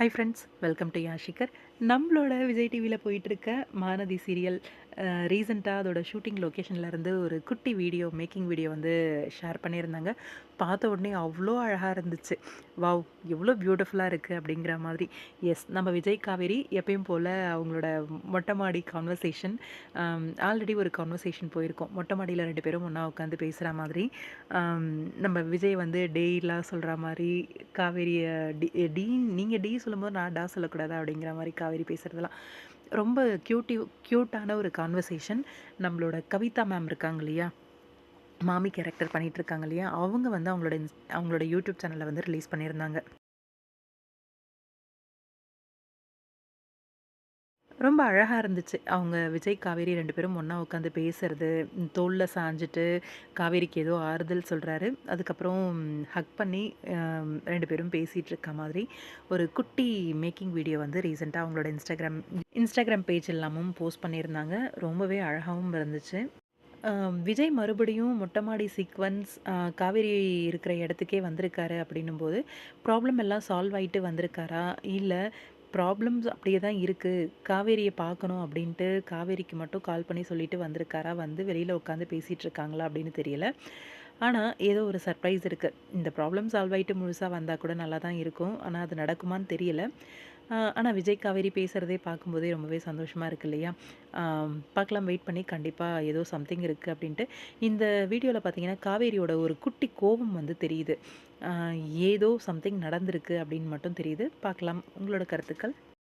High friends welcome to யாஷிகர் நம்மளோட விஜய் டிவியில் போயிட்டுருக்க மானதி சீரியல் ரீசெண்டாக அதோட ஷூட்டிங் லொக்கேஷன்லேருந்து ஒரு குட்டி வீடியோ மேக்கிங் வீடியோ வந்து ஷேர் பண்ணியிருந்தாங்க. பார்த்த உடனே அவ்வளோ அழகாக இருந்துச்சு. வாவ் எவ்வளோ பியூட்டிஃபுல்லாக இருக்குது அப்படிங்கிற மாதிரி. எஸ் நம்ம விஜய் காவேரி எப்பயும் போல் அவங்களோட மொட்டை மாடி கான்வர்சேஷன் ஆல்ரெடி ஒரு கான்வர்சேஷன் போயிருக்கோம். மொட்டை மாடியில் ரெண்டு பேரும் ஒன்றா உட்காந்து பேசுகிற மாதிரி. நம்ம விஜய் வந்து டேலாம் சொல்கிற மாதிரி காவேரியை டி டீ நீங்கள் டீ சொல்லும்போது நான் டா சொல்லக்கூடாது அப்படிங்கிற மாதிரி காவேரி பேசுகிறதெல்லாம் ரொம்ப க்யூட்டி க்யூட்டான ஒரு கான்வர்சேஷன் நம்மளோட கவிதா மேம் இருக்காங்க இல்லையா? மாமி கேரக்டர் பண்ணிகிட்டு இருக்காங்க இல்லையா? அவங்க வந்து அவங்களோட இன்ஸ்- அவங்களோட யூடியூப் சேனலில் வந்து ரிலீஸ் பண்ணியிருந்தாங்க. ரொம்ப அழகாக இருந்துச்சு. அவங்க விஜய் காவேரி ரெண்டு பேரும் ஒன்றா உட்காந்து பேசுறது தோளில் சாஞ்சிட்டு காவேரிக்கு ஏதோ ஆறுதல் சொல்கிறாரு அதுக்கப்புறம் ஹக் பண்ணி ரெண்டு பேரும் பேசிகிட்டு இருக்க மாதிரி ஒரு குட்டி மேக்கிங் வீடியோ வந்து ரீசெண்டாக அவங்களோட இன்ஸ்டாகிராம் இன்ஸ்டாகிராம் பேஜ் எல்லாமும் போஸ்ட் பண்ணியிருந்தாங்க. ரொம்பவே அழகாகவும் இருந்துச்சு. விஜய் மறுபடியும் மொட்டை மாடி சீக்வன்ஸ் காவேரி இருக்கிற இடத்துக்கே வந்திருக்காரு அப்படின்னும் போது ப்ராப்ளம் எல்லாம் சால்வ் ஆகிட்டு வந்திருக்காரா? இல்லை ப்ராப்ளம்ஸ் அப்படியே தான் இருக்குது காவேரியை பார்க்கணும் அப்படின்ட்டு காவேரிக்கு மட்டும் கால் பண்ணி சொல்லிட்டு வந்திருக்காரா? வந்து வெளியில் உட்காந்து பேசிகிட்டு இருக்காங்களா? அப்படின்னு தெரியல. ஆனால் ஏதோ ஒரு சர்ப்ரைஸ் இருக்குது இந்த ப்ராப்ளம் சால்வ் ஆகிட்டு முழுசாக வந்தால் கூட நல்லா தான் இருக்கும். ஆனால் அது நடக்குமான்னு தெரியல. ஆனால் விஜய் காவேரி பேசுகிறதே பார்க்கும்போதே ரொம்பவே சந்தோஷமாக இருக்கு இல்லையா? பார்க்கலாம் வெயிட் பண்ணி கண்டிப்பாக ஏதோ சம்திங் இருக்குது அப்படின்ட்டு. இந்த வீடியோவில் பார்த்தீங்கன்னா காவேரியோட ஒரு குட்டி கோபம் வந்து தெரியுது. ஏதோ சம்திங் நடந்திருக்கு அப்படின்னு மட்டும் தெரியுது. பார்க்கலாம் உங்களோட கருத்துக்கள்?